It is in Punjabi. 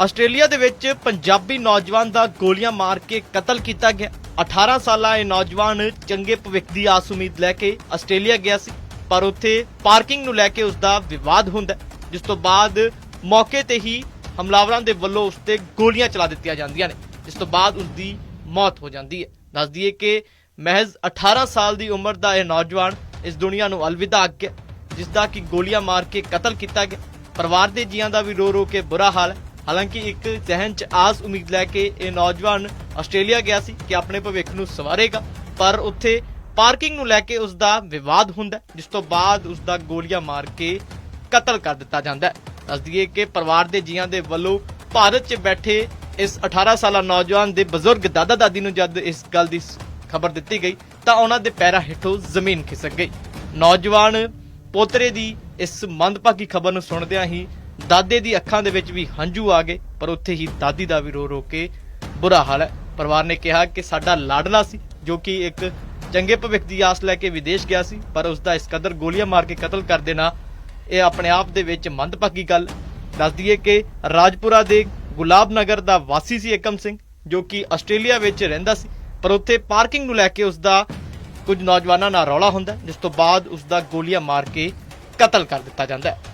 ਆਸਟ੍ਰੇਲੀਆ ਦੇ ਵਿੱਚ ਪੰਜਾਬੀ ਨੌਜਵਾਨ ਦਾ ਗੋਲੀਆਂ ਮਾਰ ਕੇ ਕਤਲ ਕੀਤਾ ਗਿਆ। 18 ਸਾਲਾ ਇਹ ਨੌਜਵਾਨ ਚੰਗੇ ਭਵਿੱਖ ਦੀ ਆਸ ਉਮੀਦ ਲੈ ਕੇ ਆਸਟ੍ਰੇਲੀਆ ਗਿਆ ਸੀ, ਪਰ ਉੱਥੇ ਪਾਰਕਿੰਗ ਨੂੰ ਲੈ ਕੇ ਉਸ ਦਾ ਵਿਵਾਦ ਹੁੰਦਾ ਜਿਸ ਤੋਂ ਬਾਅਦ ਮੌਕੇ ਤੇ ਹੀ ਹਮਲਾਵਰਾਂ ਦੇ ਵੱਲੋਂ ਉਸ ਤੇ ਗੋਲੀਆਂ ਚਲਾ ਦਿੱਤੀਆਂ ਜਾਂਦੀਆਂ ਨੇ, ਜਿਸ ਤੋਂ ਬਾਅਦ ਉਸ ਦੀ ਮੌਤ ਹੋ ਜਾਂਦੀ ਹੈ। ਦੱਸ ਦਈਏ ਕਿ ਮਹਿਜ਼ 18 ਸਾਲ ਦੀ ਉਮਰ ਦਾ ਇਹ ਨੌਜਵਾਨ ਇਸ ਦੁਨੀਆ ਨੂੰ ਅਲਵਿਦਾ ਆਖ ਗਿਆ ਜਿਸ ਦਾ ਕਿ ਗੋਲੀਆਂ ਮਾਰ ਕੇ ਕਤਲ ਕੀਤਾ ਗਿਆ। ਪਰਿਵਾਰ ਦੇ ਜੀਆਂ ਦਾ ਵੀ ਰੋ ਰੋ ਕੇ ਬੁਰਾ ਹਾਲ ਹੈ। ਹਾਲਾਂਕਿ ਇੱਕ ਜ਼ਹਿਨ 'ਚ ਆਸ ਉਮੀਦ ਲੈ ਕੇ ਇਹ ਨੌਜਵਾਨ ਆਸਟ੍ਰੇਲੀਆ ਗਿਆ ਸੀ ਕਿ ਆਪਣੇ ਭਵਿੱਖ ਨੂੰ ਸਵਾਰੇਗਾ, ਪਰ ਉੱਥੇ ਪਾਰਕਿੰਗ ਨੂੰ ਲੈ ਕੇ ਉਸ ਦਾ ਵਿਵਾਦ ਹੁੰਦਾ ਜਿਸ ਤੋਂ ਬਾਅਦ ਉਸ ਦਾ ਗੋਲੀਆਂ ਮਾਰ ਕੇ ਕਤਲ ਕਰ ਦਿੱਤਾ ਜਾਂਦਾ ਹੈ। ਦੱਸ ਦਈਏ ਕਿ ਪਰਿਵਾਰ ਦੇ ਜੀਆਂ ਦੇ ਵੱਲੋਂ ਭਾਰਤ 'ਚ ਬੈਠੇ ਇਸ 18 ਸਾਲਾ ਨੌਜਵਾਨ ਦੇ ਬਜ਼ੁਰਗ ਦਾਦਾ ਦਾਦੀ ਨੂੰ ਜਦ ਇਸ ਗੱਲ ਦੀ ਖਬਰ ਦਿੱਤੀ ਗਈ, ਤਾਂ ਉਹਨਾਂ ਦੇ ਪੈਰਾਂ ਹੇਠੋਂ ਜ਼ਮੀਨ ਖਿਸਕ ਗਈ। ਨੌਜਵਾਨ ਪੋਤਰੇ ਦੀ ਇਸ ਮੰਦਭਾਗੀ ਖਬਰ ਨੂੰ ਸੁਣਦਿਆਂ ਹੀ ਦਾਦੇ ਦੀ ਅੱਖਾਂ ਦੇ ਵਿੱਚ ਵੀ ਹੰਝੂ ਆ ਗਏ, ਪਰ ਉੱਥੇ ਹੀ ਦਾਦੀ ਦਾ ਵੀ ਰੋ ਰੋ ਕੇ ਬੁਰਾ ਹਾਲ ਹੈ। ਪਰਿਵਾਰ ਨੇ ਕਿਹਾ ਕਿ ਸਾਡਾ ਲਾਡਲਾ ਸੀ, ਜੋ ਕਿ ਇੱਕ ਚੰਗੇ ਭਵਿੱਖ ਦੀ ਆਸ ਲੈ ਕੇ ਵਿਦੇਸ਼ ਗਿਆ ਸੀ, ਪਰ ਉਸ ਦਾ ਇਸ ਕਦਰ ਗੋਲੀਆਂ ਮਾਰ ਕੇ ਕਤਲ ਕਰ ਦੇਣਾ, ਇਹ ਆਪਣੇ ਆਪ ਦੇ ਵਿੱਚ ਮੰਦਭਾਗੀ ਗੱਲ। ਦੱਸ ਦਈਏ ਕਿ ਰਾਜਪੁਰਾ ਦੇ ਗੁਲਾਬ ਨਗਰ ਦਾ ਵਾਸੀ ਸੀ ਏਕਮ ਸਿੰਘ, ਜੋ ਕਿ ਆਸਟ੍ਰੇਲੀਆ ਵਿੱਚ ਰਹਿੰਦਾ ਸੀ, ਪਰ ਉੱਥੇ ਪਾਰਕਿੰਗ ਨੂੰ ਲੈ ਕੇ ਉਸ ਦਾ ਕੁਝ ਨੌਜਵਾਨਾਂ ਨਾਲ ਰੌਲਾ ਹੁੰਦਾ, ਜਿਸ ਤੋਂ ਬਾਅਦ ਉਸ ਦਾ ਗੋਲੀਆਂ ਮਾਰ ਕੇ ਕਤਲ ਕਰ ਦਿੱਤਾ ਜਾਂਦਾ ਹੈ।